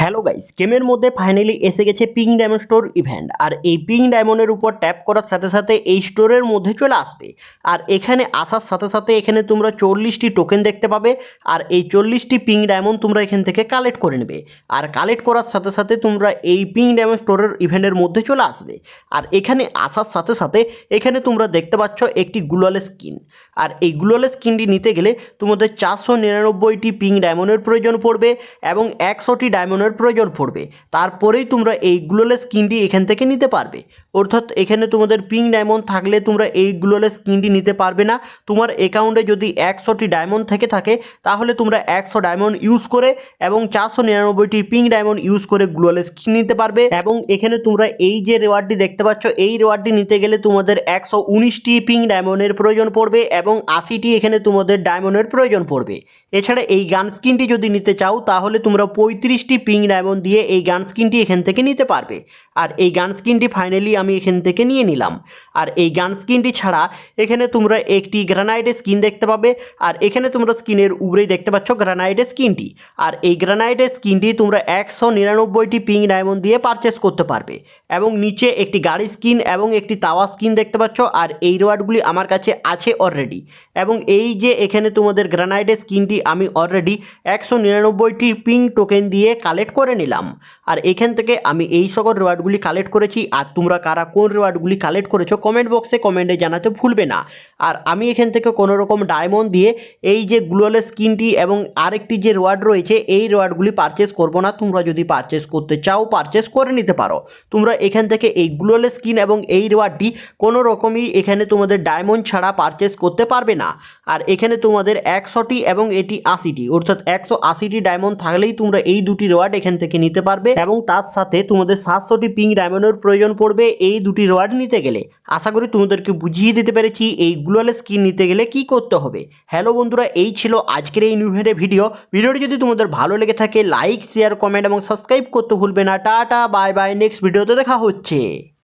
Hello guys, গেমের মধ্যে finally এসে গেছে পিং ডায়মন্ড স্টোর ইভেন্ট আর এই পিং ডায়মন্ডের উপর ট্যাপ করার সাথে সাথে এই স্টোরের মধ্যে চলে আসবে। আর এখানে আসার সাথে সাথে এখানে তোমরা চল্লিশটি টোকেন দেখতে পাবে। আর এই চল্লিশটি পিং ডায়মন্ড তোমরা এখান থেকে কালেক্ট করে নেবে। আর কালেক্ট করার সাথে সাথে তোমরা এই পিং ডায়মন্ড স্টোরের ইভেন্টের মধ্যে চলে আসবে। আর এখানে আসার সাথে সাথে এখানে তোমরা দেখতে পাচ্ছ একটি গ্লোয়াল স্কিন আর এই গ্লোয়াল স্কিনটি নিতে গেলে তোমাদের চারশো নিরানব্বইটি পিং ডায়মন্ডের প্রয়োজন পড়বে এবং একশোটি ডায়মন্ডের প্রয়োজন পড়বে। তারপরেই তোমরা এই গ্লোয়াল স্কিনটি এখান থেকে নিতে পারবে। অর্থাৎ এখানে তোমাদের পিং ডায়মন্ড থাকলে তোমরা এই গ্লোয়াল স্কিনটি নিতে পারবে না। তোমার অ্যাকাউন্টে যদি একশোটি ডায়মন্ড থেকে থাকে, তাহলে তোমরা একশো ডায়মন্ড ইউজ করে এবং চারশো নিরানব্বইটি পিং ডায়মন্ড ইউজ করে গ্লোয়াল স্কিন নিতে পারবে। এবং এখানে তোমরা এই যে রেওয়ার্ডটি দেখতে পাচ্ছ, এই রেওয়ার্ডটি নিতে গেলে তোমাদের একশো উনিশটি পিং ডায়মন্ডের প্রয়োজন পড়বে এবং আশিটি এখানে তোমাদের ডায়মন্ডের প্রয়োজন পড়বে। এছাড়া এই গান স্কিনটি যদি নিতে চাও, তাহলে তোমরা পঁয়ত্রিশটি পিং ডায়মন্ড দিয়ে এই গান স্কিনটি এখান থেকে নিতে পারবে। আর এই গান স্কিনটি ফাইনালি আমি এখান থেকে নিয়ে নিলাম। আর এই গান স্কিনটি ছাড়া এখানে তোমরা একটি গ্রানাইটের স্কিন দেখতে পাবে। আর এখানে তোমরা স্কিনের উপরেই দেখতে পাচ্ছ গ্রানাইটের স্কিনটি আর এই গ্রানাইটের স্কিনটি তোমরা একশো নিরানব্বইটি পিং ডায়মন্ড দিয়ে পারচেস করতে পারবে। এবং নিচে একটি গাড়ি স্কিন এবং একটি তাওয়া স্কিন দেখতে পাচ্ছ। আর এই রোয়ার্ডগুলি আমার কাছে আছে অলরেডি এবং এই যে এখানে তোমাদের গ্রানাইটের স্কিনটি আমি অলরেডি একশো নিরানব্বইটি পিং টোকেন দিয়ে কালেক্ট করে নিলাম। আর এখান থেকে আমি এই সকল রেওয়ার্ডগুলি কালেক্ট করেছি। আর তোমরা কারা কোন রেওয়ার্ডগুলি কালেক্ট করেছ কমেন্ট বক্সে কমেন্টে জানাতে ভুলবে না। আর আমি এখান থেকে কোনো রকম ডায়মন্ড দিয়ে এই যে গ্লোয়ালের স্কিনটি এবং আরেকটি যে রেওয়ার্ড রয়েছে, এই রেওয়ার্ডগুলি পারচেস করব না। তোমরা যদি পারচেস করতে চাও পারচেস করে নিতে পারো। তোমরা এখান থেকে এই গ্লোয়ালের স্কিন এবং এই রেওয়ার্ডটি কোনো রকমই এখানে তোমাদের ডায়মন্ড ছাড়া পারচেস করতে পারবে না। আর এখানে তোমাদের একশোটি এবং এটি আশিটি। অর্থাৎ একশো আশিটি ডায়মন্ড থাকলেই তোমরা এই দুটি রেওয়ার্ড এখান থেকে নিতে পারবে এবং তার সাথে তোমাদের সাতশোটি পিং ডায়মন্ডের প্রয়োজন পড়বে। এই দুটি রেওয়ার্ড নিতে গেলে। আশা করি তোমাদেরকে বুঝিয়ে দিতে পেরেছি এই গ্লোয়াল স্কিন নিতে গেলে কি করতে হবে। হ্যালো বন্ধুরা, এই ছিল আজকের এই নিউহেডের ভিডিও ভিডিওটি যদি তোমাদের ভালো লেগে থাকে লাইক শেয়ার কমেন্ট এবং সাবস্ক্রাইব করতে ভুলবে না। টাটা বাই বাই নেক্সট ভিডিওতে দেখা হচ্ছে।